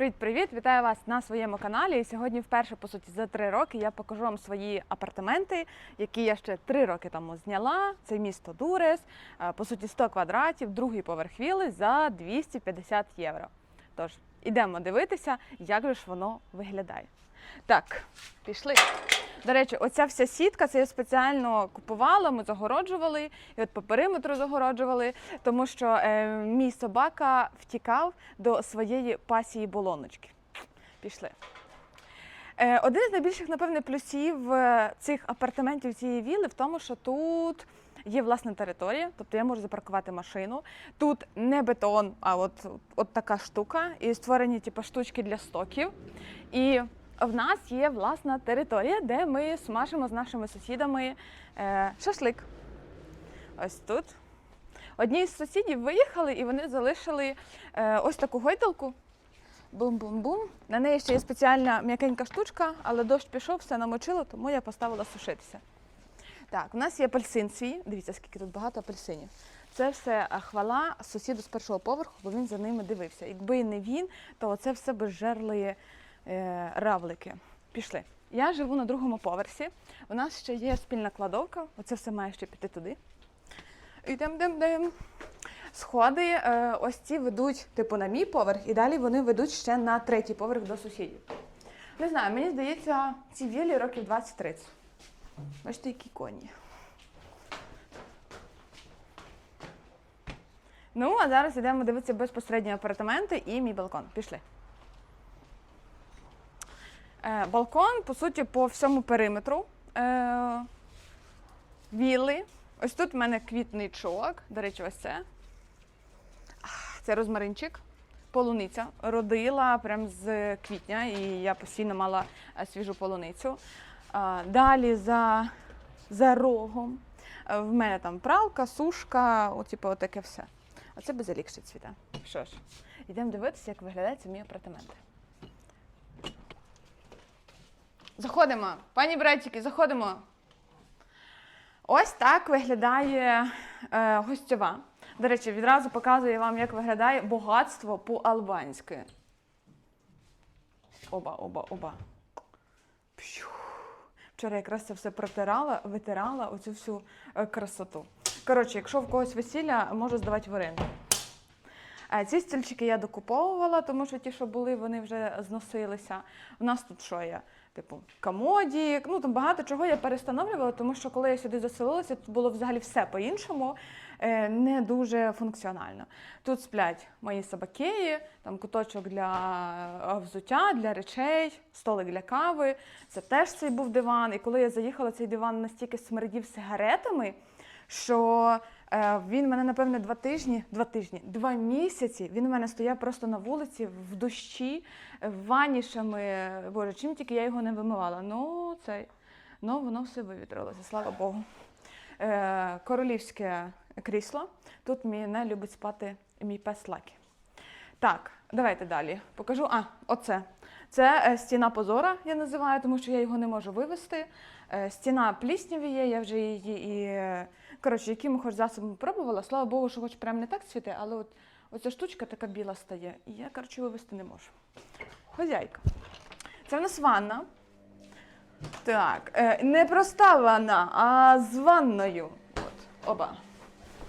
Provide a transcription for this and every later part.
Привіт-привіт! Вітаю вас на своєму каналі. І сьогодні, вперше, по суті, за три роки я покажу вам свої апартаменти, які я ще три роки тому зняла. Це місто Дурес, е, по суті, 100 квадратів, другий поверх віли за 250 євро. Тож, ідемо дивитися, як же ж воно виглядає. Так, пішли. До речі, оця вся сітка, це я спеціально купувала, ми загороджували, і от по периметру загороджували, тому що е, мій собака втікав до своєї пасії болоночки. Пішли. Е, один з найбільших, напевне, плюсів е, цих апартаментів цієї вілли в тому, що тут є власна територія, тобто я можу запаркувати машину. Тут не бетон, а от, от така штука, і створені типу, штучки для стоків. І в нас є власна територія, де ми смажимо з нашими сусідами е, шашлик. Ось тут. Одні з сусідів виїхали і вони залишили е, ось таку гойдалку. Бум-бум-бум. На неї ще є спеціальна м'якенька штучка, але дощ пішов, все намочило, тому я поставила сушитися. Так, у нас є апельсин свій. Дивіться, скільки тут багато апельсинів. Це все хвала сусіду з першого поверху, бо він за ними дивився. Якби не він, то це все би жерли е, равлики. Пішли. Я живу на другому поверсі. У нас ще є спільна кладовка. Оце все має ще піти туди. Ідем, дем, дем. Сходи е, ось ці ведуть, типу, на мій поверх, і далі вони ведуть ще на третій поверх до сусідів. Не знаю, мені здається, ці віллі років 20-30. Бачите, які коні. Ну, а зараз йдемо дивитися безпосередньо апартаменти і мій балкон. Пішли. Е, балкон, по суті, по всьому периметру. Е, вілли. Ось тут в мене квітничок. До речі, ось це. Це розмаринчик. Полуниця. Родила прям з квітня, і я постійно мала е, свіжу полуницю. Далі за, за рогом. В мене там пралка, сушка, от, типу, отаке все. А це базилік цвіте. Що ж, йдемо дивитися, як виглядають мої апартаменти. Заходимо, пані братики, заходимо. Ось так виглядає е, гостьова. До речі, відразу показую вам, як виглядає багатство по-албанськи. Оба, оба, оба. Вчора якраз це все протирала, витирала оцю всю е, красоту. Коротше, якщо в когось весілля, можу здавати в оренду. Е, Ці стільчики я докуповувала, тому що ті, що були, вони вже зносилися. У нас тут що є? Типу, комодік, ну там багато чого я перестановлювала, тому що коли я сюди заселилася, тут було взагалі все по-іншому, е, не дуже функціонально. Тут сплять мої собакеї, там куточок для е, взуття, для речей, столик для кави. Це теж цей був диван. І коли я заїхала, цей диван настільки смердів сигаретами, що він мене, напевне, два тижні, два тижні, два місяці. Він у мене стояв просто на вулиці в дощі, ванішами. Боже, чим тільки я його не вимивала. Ну, цей, ну воно все вивітрилося, слава Богу. Е, королівське крісло. Тут мене любить спати мій пес Лакі. Так, давайте далі. Покажу. А, оце. Це е, стіна позора, я називаю, тому що я його не можу вивести. Е, стіна плісняві є, я вже її і. Коротше, якими хоч засобами пробувала. Слава Богу, що хоч прям не так цвіте, але от оця штучка така біла стає. І я, коротше, вивести не можу. Хозяйка. Це в нас ванна. Так, е, не проста ванна, а з ванною. От, оба.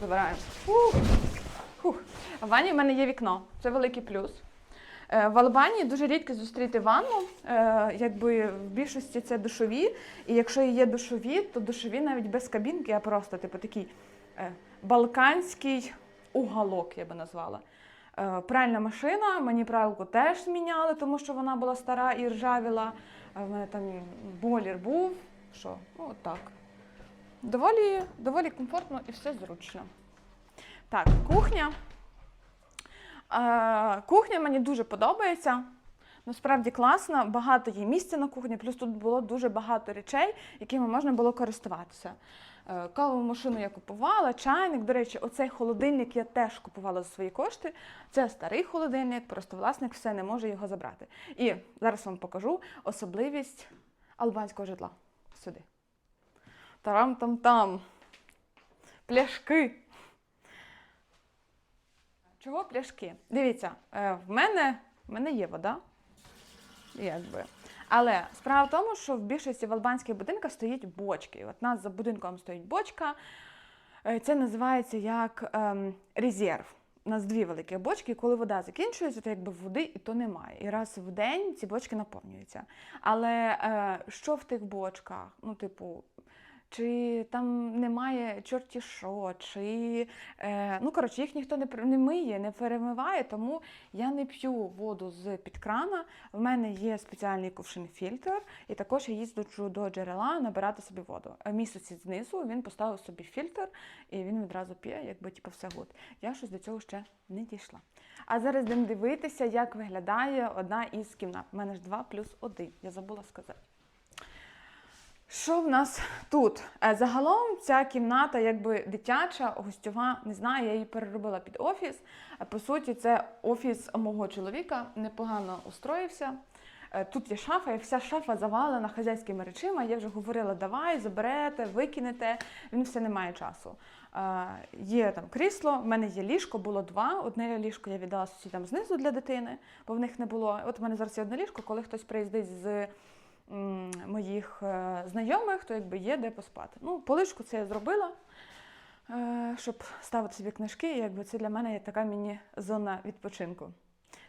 Забираємо. Фух. Фух. В ванні в мене є вікно. Це великий плюс. Е, В Албанії дуже рідко зустріти ванну. Е, Якби в більшості це душові. І якщо є душові, то душові навіть без кабінки, а просто типу такий е, балканський уголок, я би назвала. Пральна машина, мені пралку теж зміняли, тому що вона була стара і ржавіла. В мене там болір був. Що? Ну, так. Доволі, доволі комфортно і все зручно. Так, кухня. Е, Кухня мені дуже подобається. Насправді класна, багато є місця на кухні, плюс тут було дуже багато речей, якими можна було користуватися. Е, Кавову машину я купувала, чайник. До речі, оцей холодильник я теж купувала за свої кошти. Це старий холодильник, просто власник все не може його забрати. І зараз вам покажу особливість албанського житла. Сюди. Тарам-там-там. Пляшки. Чого пляшки? Дивіться, е, в мене У мене є вода. Якби. Але справа в тому, що в більшості в албанських будинках стоять бочки. От нас за будинком стоїть бочка. Е, Це називається як ем, резерв. У нас дві великі бочки, і коли вода закінчується, то якби води і то немає. І раз в день ці бочки наповнюються. Але е, що в тих бочках? Ну, типу, чи там немає чорті що, чи е, ну коротше, їх ніхто не не миє, не перемиває, тому я не п'ю воду з під крана. В мене є спеціальний кувшин фільтр, і також я їздю до джерела набирати собі воду. Мій сусід знизу він поставив собі фільтр, і він відразу п'є, якби типу, все гуд. Я щось до цього ще не дійшла. А зараз будемо дивитися, як виглядає одна із кімнат. У мене ж 2 плюс 1, я забула сказати. Що в нас тут? Е, Загалом ця кімната якби дитяча, гостьова, не знаю, я її переробила під офіс. Е, По суті, це офіс мого чоловіка, непогано устроївся. Е, Тут є шафа, і вся шафа завалена хазяйськими речима. Я вже говорила, давай, заберете, викинете. Він все не має часу. Є там крісло, в мене є ліжко, було два. Одне ліжко я віддала сусідам знизу для дитини, бо в них не було. От в мене зараз є одне ліжко, коли хтось приїздить з моїх е, знайомих, то якби є де поспати. Ну, полишку це я зробила, е, щоб ставити собі книжки, і якби це для мене є така міні-зона відпочинку.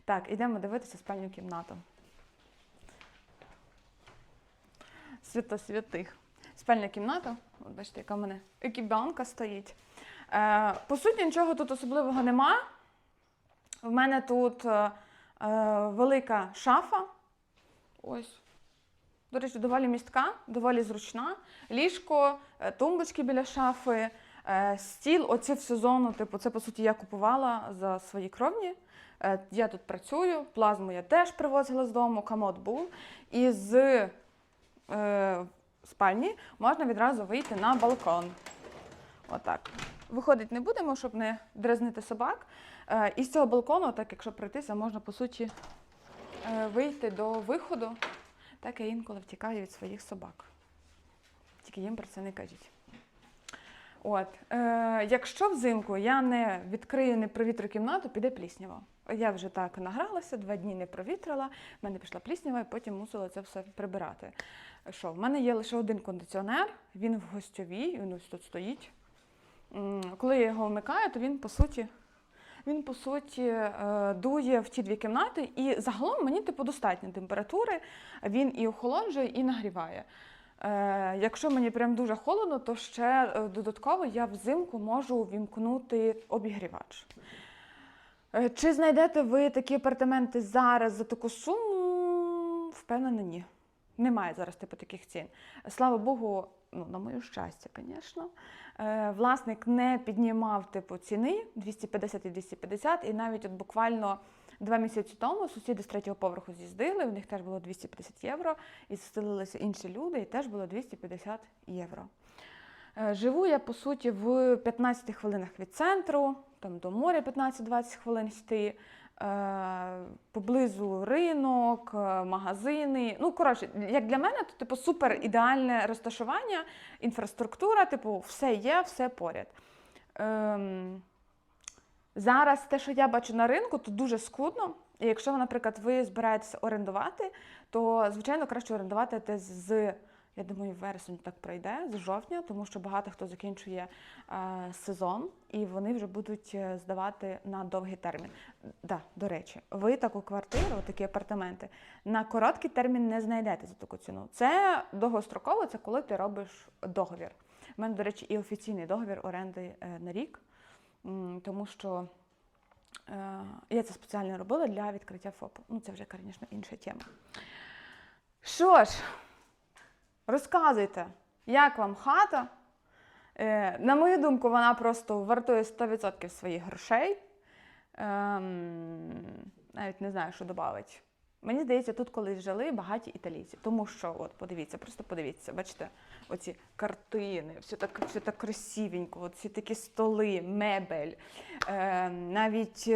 Так, ідемо дивитися спальню кімнату. Свято святих. Спальня кімната. От бачите, яка в мене екібанка стоїть. Е, по суті, нічого тут особливого нема. В мене тут е, е, велика шафа. Ось. До речі, доволі містка, доволі зручна. Ліжко, е, тумбочки біля шафи, е, стіл. Оце всю зону, типу, це по суті я купувала за свої кровні. Е, Я тут працюю, плазму я теж привозила з дому, комод був. І з е, спальні можна відразу вийти на балкон. Отак. Виходить не будемо, щоб не дразнити собак. Е, і з цього балкону, так якщо пройтися, можна по суті е, вийти до виходу. Так я інколи втікаю від своїх собак. Тільки їм про це не кажіть. От, е, якщо взимку я не відкрию, не провітрю кімнату, піде пліснява. Я вже так награлася, два дні не провітрила, в мене пішла пліснява, і потім мусила це все прибирати. Що, в мене є лише один кондиціонер, він в гостьовій, він ось тут стоїть. Коли я його вмикаю, то він по суті. Він, по суті, е, дує в ті дві кімнати, і загалом мені типу достатньо температури. Він і охолоджує, і нагріває. Е, Якщо мені прям дуже холодно, то ще е, додатково я взимку можу вімкнути обігрівач. Чи знайдете ви такі апартаменти зараз за таку суму? Впевнена, ні. Немає зараз типу таких цін. Слава Богу, ну, на моє щастя, звісно. Е, Власник не піднімав типу ціни 250 і 250, і навіть от буквально два місяці тому сусіди з третього поверху з'їздили, у них теж було 250 євро, і застелилися інші люди, і теж було 250 євро. Е, Живу я, по суті, в 15 хвилинах від центру, там до моря 15-20 хвилин йти. Е, Поблизу ринок, е, магазини. Ну, коротше, як для мене, то типу супер ідеальне розташування, інфраструктура, типу, все є, все поряд. Ем, зараз те, що я бачу на ринку, то дуже скудно. І якщо, наприклад, ви збираєтеся орендувати, то звичайно краще орендувати з. Я думаю, вересень так пройде з жовтня, тому що багато хто закінчує е, сезон і вони вже будуть е, здавати на довгий термін. Да, до речі, ви таку квартиру, такі апартаменти на короткий термін не знайдете за таку ціну. Це довгостроково, це коли ти робиш договір. У мене, до речі, і офіційний договір оренди е, на рік, тому що е, я це спеціально робила для відкриття ФОПу. Ну, це вже, звісно, інша тема. Що ж, розказуйте, як вам хата? Е, на мою думку, вона просто вартує 100% своїх грошей. Ем, навіть не знаю, що додати. Мені здається, тут колись жили багаті італійці. Тому що, от, подивіться, просто подивіться, бачите, оці картини, все так, все так красивенько, всі такі столи, мебель, е, навіть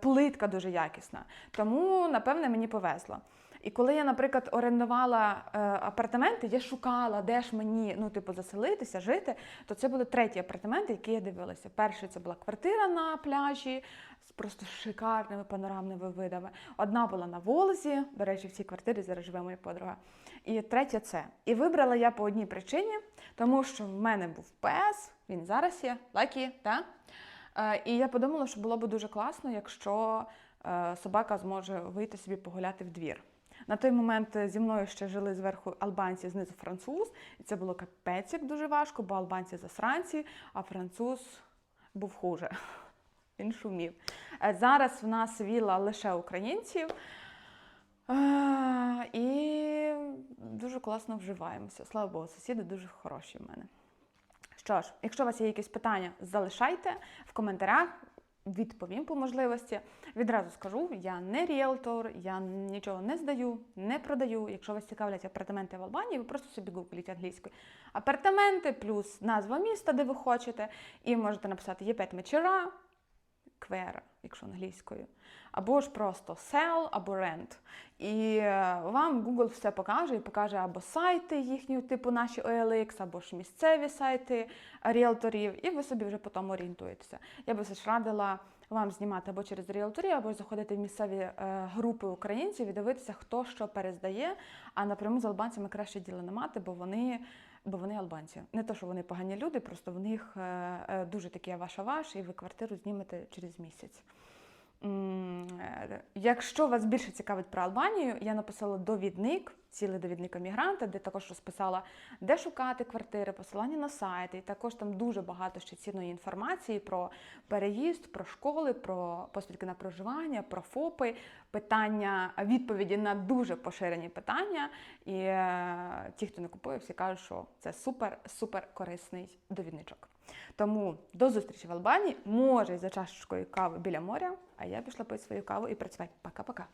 плитка дуже якісна. Тому, напевне, мені повезло. І коли я, наприклад, орендувала е, апартаменти, я шукала, де ж мені ну, типу, заселитися, жити, то це були треті апартаменти, які я дивилася. Перший це була квартира на пляжі з просто шикарними панорамними видами. Одна була на Волзі, до речі, в цій квартирі зараз живе моя подруга. І третя це. І вибрала я по одній причині, тому що в мене був пес, він зараз є, Лакі, та? Е, І я подумала, що було б дуже класно, якщо е, собака зможе вийти собі погуляти в двір. На той момент е, зі мною ще жили зверху албанці, знизу француз, і це було капець як дуже важко, бо албанці засранці, а француз був хуже. Він шумів. Е, Зараз в нас віла лише українців. Е, І дуже класно вживаємося. Слава Богу, сусіди дуже хороші в мене. Що ж, якщо у вас є якісь питання, залишайте в коментарях. Відповім по можливості. Відразу скажу, я не ріелтор, я нічого не здаю, не продаю. Якщо вас цікавлять апартаменти в Албанії, ви просто собі гугліть англійською. Апартаменти плюс назва міста, де ви хочете, і можете написати Є5 Мечера, Квера, якщо англійською, або ж просто sell, або rent. І е, вам Google все покаже і покаже або сайти їхні, типу наші OLX, або ж місцеві сайти ріелторів, і ви собі вже по тому орієнтуєтеся. Я би все ж радила вам знімати або через ріелторів, або заходити в місцеві е, групи українців і дивитися, хто що перездає. А напряму з албанцями краще діла не мати, бо вони. Бо вони албанці. Не то, що вони погані люди, просто в них е, е, дуже такі ваш-ваш, і ви квартиру знімете через місяць. Е, Якщо вас більше цікавить про Албанію, я написала довідник, цілий довідник емігранта, де також розписала, де шукати квартири, посилання на сайти. І також там дуже багато ще цінної інформації про переїзд, про школи, про посвідки на проживання, про ФОПи, питання, відповіді на дуже поширені питання. І е, ті, хто не купує, всі кажуть, що це супер, супер корисний довідничок. Тому до зустрічі в Албанії, може, за чашечкою кави біля моря, а я пішла пити свою каву і працювати. Пока-пока.